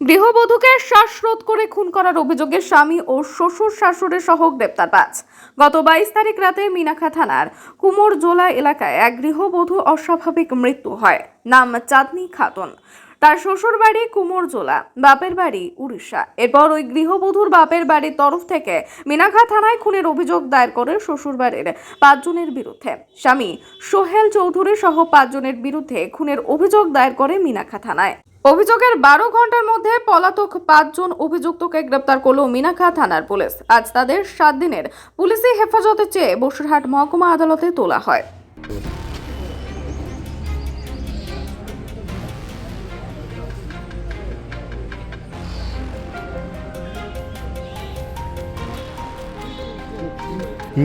গৃহবধূকে শ্বাসরোধ করে খুন করার অভিযোগে স্বামী ও শ্বশুর শাশুড়ি সহ গ্রেপ্তার পাঁচ। গত বাইশ তারিখ রাতে মিনাখা থানার কুমোরজোলা এলাকায় এক গৃহবধূ অস্বাভাবিক মৃত্যু হয়। নাম চাঁদনি খাতুন। তার শ্বশুর বাড়ি কুমোরজোলা, বাপের বাড়ি উড়িষ্যা। এরপর ওই গৃহবধূর বাপের বাড়ির তরফ থেকে মিনাখা থানায় খুনের অভিযোগ দায়ের করে শ্বশুর বাড়ির পাঁচজনের বিরুদ্ধে। স্বামী সোহেল চৌধুরী সহ পাঁচজনের বিরুদ্ধে খুনের অভিযোগ দায়ের করে মিনাখা থানায়। অভিযোগের বারো ঘণ্টার মধ্যে পলাতক পাঁচজন অভিযুক্তকে গ্রেপ্তার করল মিনাখা থানার পুলিশ। আজ তাদের সাত দিনের পুলিশি হেফাজতে চেয়ে বসুরহাট মহকুমা আদালতে তোলা হয়। এ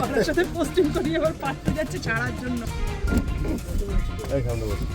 বাবার সাথে পোস্টিং করি আবার পাঠতে যাচ্ছে ছাড়ার জন্য। বসো